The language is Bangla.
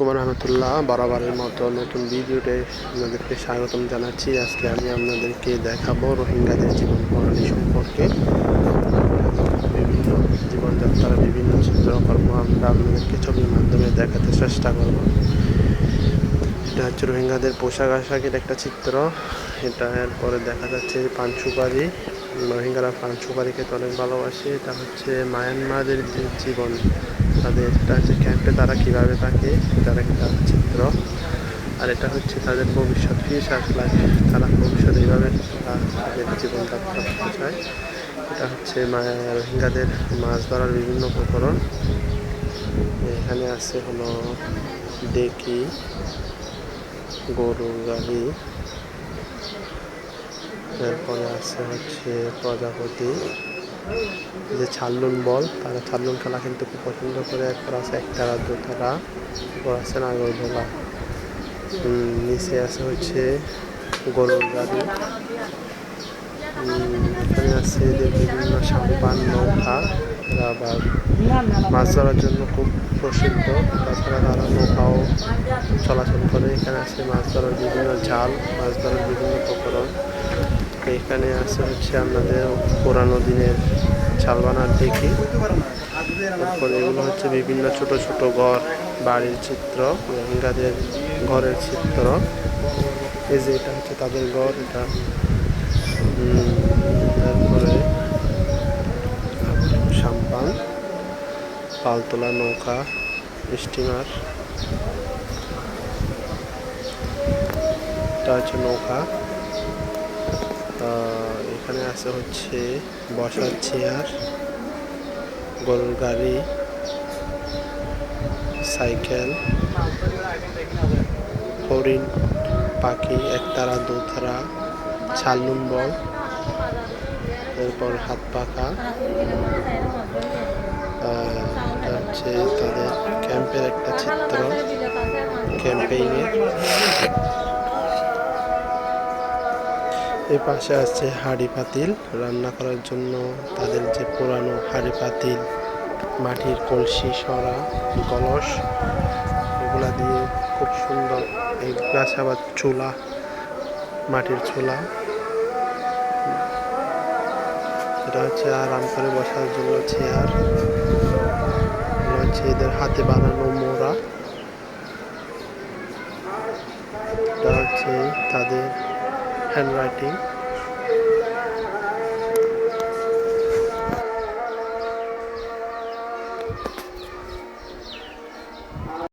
আলাইকুম রহমতুল্লাহ, বরাবরের মতো নতুন ভিডিওতে আপনাদেরকে স্বাগতম জানাচ্ছি। আজকে আমি আপনাদেরকে দেখাবো রোহিঙ্গাদের জীবন প্রণালী সম্পর্কে। বিভিন্ন জীবনযাত্রার বিভিন্ন চিত্রকর্ম আমরা আপনাদেরকে ছবির মাধ্যমে দেখাতে চেষ্টা করব। এটা হচ্ছে রোহিঙ্গাদের পোশাক আশাকের একটা চিত্র। এটা এরপরে দেখা যাচ্ছে পান সুপারি। রোহিঙ্গারা পান সুপারিকে তো অনেক ভালোবাসে। এটা হচ্ছে মায়ানমারের জীবন। তাদের এটা হচ্ছে ক্যাম্পে তারা কীভাবে থাকে, তার একটা চিত্র। আর এটা হচ্ছে তাদের ভবিষ্যৎ ফিউচার লাইফ, তারা ভবিষ্যৎ এইভাবে তারা তাদের জীবনযাত্রা করতে চায়। এটা হচ্ছে রোহিঙ্গাদের মাছ ধরার বিভিন্ন উপকরণ। এখানে আছে হলো ডেকি গরু গাড়ি। এরপরে আছে হচ্ছে প্রজাপতি। যে ছাল্লুন বল, তারা ছাল্লুন খেলা কিন্তু খুব পছন্দ করে। এরপর আছে একতারা দোতারা এরপর আছে নাগরদোলা। নিচে আছে হচ্ছে গরুর গাড়ি। এখানে আছে যে বিভিন্ন সাম্পান নৌকা আবার মাছ ধরার জন্য খুব প্রসিদ্ধ। তাছাড়া তারা নৌকাও চলাচল করে। এখানে আছে মাছ ধরার বিভিন্ন জাল মাছ ধরার বিভিন্ন উপকরণ। এখানে আছে হচ্ছে আপনাদের পুরানো দিনের চাল বানার দেখি। তারপরে এগুলো হচ্ছে বিভিন্ন ছোট ছোট ঘর, বাড়ির চিত্র, রোহিঙ্গাদের ঘরের চিত্র। এই যে এটা হচ্ছে তাদের ঘর, এটা। তারপরে সাম্পান পালতোলা নৌকা, স্টিমার। এটা হচ্ছে নৌকা। এখানে আছে হচ্ছে বসার চেয়ার, গরুর গাড়ি, সাইকেল, হরিণ, পাখি, একতারা, দোতারা ছাল্লুন বল এরপর হাত পাখা হচ্ছে তাদের ক্যাম্পের একটা চিত্র। এই পাশে আছে হাঁড়ি পাতিল। রান্না করার জন্য তাদের যে পুরানো হাঁড়ি পাতিল, মাটির কলসি, সরা, কলস, এগুলা দিয়ে খুব সুন্দর এই গাছ আবার চুলা, মাটির চুলা। এটা হচ্ছে আরাম করে বসার জন্য চেয়ার। হচ্ছে এদের হাতে বানানো মোড়া। এটা হচ্ছে তাদের handwriting.